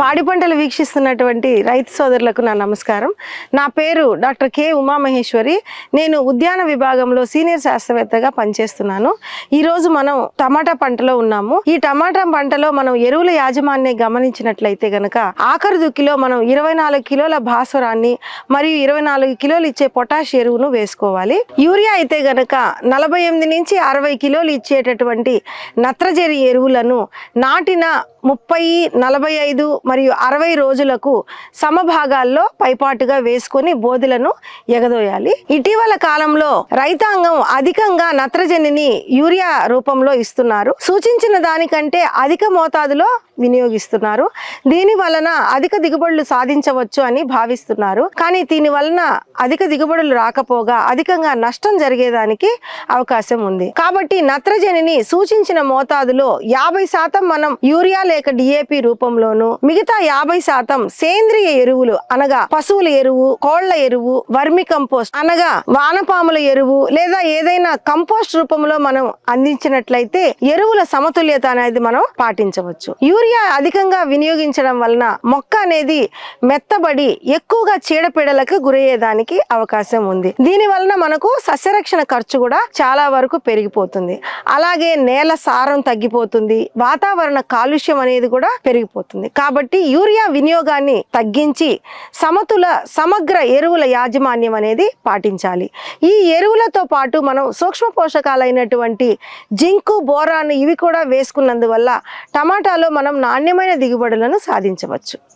పాడి పంటలు వీక్షిస్తున్నటువంటి రైతు సోదరులకు నా నమస్కారం. నా పేరు డాక్టర్ కె ఉమామహేశ్వరి. నేను ఉద్యాన విభాగంలో సీనియర్ శాస్త్రవేత్తగా పనిచేస్తున్నాను. ఈరోజు మనం టమాటా పంటలో ఉన్నాము. ఈ టమాటా పంటలో మనం ఎరువుల యాజమాన్యం గమనించినట్లయితే గనక ఆఖరి దుక్కిలో మనం ఇరవై నాలుగు కిలోల భాస్వరాన్ని మరియు ఇరవై నాలుగు కిలోలు ఇచ్చే పొటాష్ ఎరువును వేసుకోవాలి. యూరియా అయితే గనక నలభై ఎనిమిది నుంచి అరవై కిలోలు ఇచ్చేటటువంటి నత్రజని ఎరువులను నాటిన ముప్పై నలభై ఐదు మరియు అరవై రోజులకు సమభాగాల్లో పైపాటుగా వేసుకొని బోధులను ఎగదోయాలి. ఇటీవల కాలంలో రైతాంగం అధికంగా నత్రజనిని యూరియా రూపంలో ఇస్తున్నారు. సూచించిన దానికంటే అధిక మోతాదులో వినియోగిస్తున్నారు. దీని వలన అధిక దిగుబడులు సాధించవచ్చు అని భావిస్తున్నారు. కానీ దీని వలన అధిక దిగుబడులు రాకపోగా అధికంగా నష్టం జరిగేదానికి అవకాశం ఉంది. కాబట్టి నత్రజనిని సూచించిన మోతాదులో యాభై శాతం మనం యూరియా లేక డిఏపి రూపంలోను మిగతా యాభై శాతం సేంద్రియ ఎరువులు అనగా పశువుల ఎరువు కోళ్ళ ఎరువు వర్మి కంపోస్ట్ అనగా వానపాముల ఎరువు లేదా ఏదైనా కంపోస్ట్ రూపంలో మనం అందించినట్లయితే ఎరువుల సమతుల్యత అనేది మనం పాటించవచ్చు. యూరియా అధికంగా వినియోగించడం వలన మొక్క అనేది మెత్తబడి ఎక్కువగా చీడపీడలకు గురయ్యేదానికి అవకాశం ఉంది. దీని వలన మనకు సస్యరక్షణ ఖర్చు కూడా చాలా వరకు పెరిగిపోతుంది. అలాగే నేల సారం తగ్గిపోతుంది. వాతావరణ కాలుష్యం అనేది కూడా పెరిగిపోతుంది. కాబట్టి యూరియా వినియోగాన్ని తగ్గించి సమతుల సమగ్ర ఎరువుల యాజమాన్యం అనేది పాటించాలి. ఈ ఎరువులతో పాటు మనం సూక్ష్మ పోషకాలైనటువంటి జింకు బోరాన్ ఇవి కూడా వేసుకున్నందువల్ల టమాటాలో మనం నాణ్యమైన దిగుబడులను సాధించవచ్చు.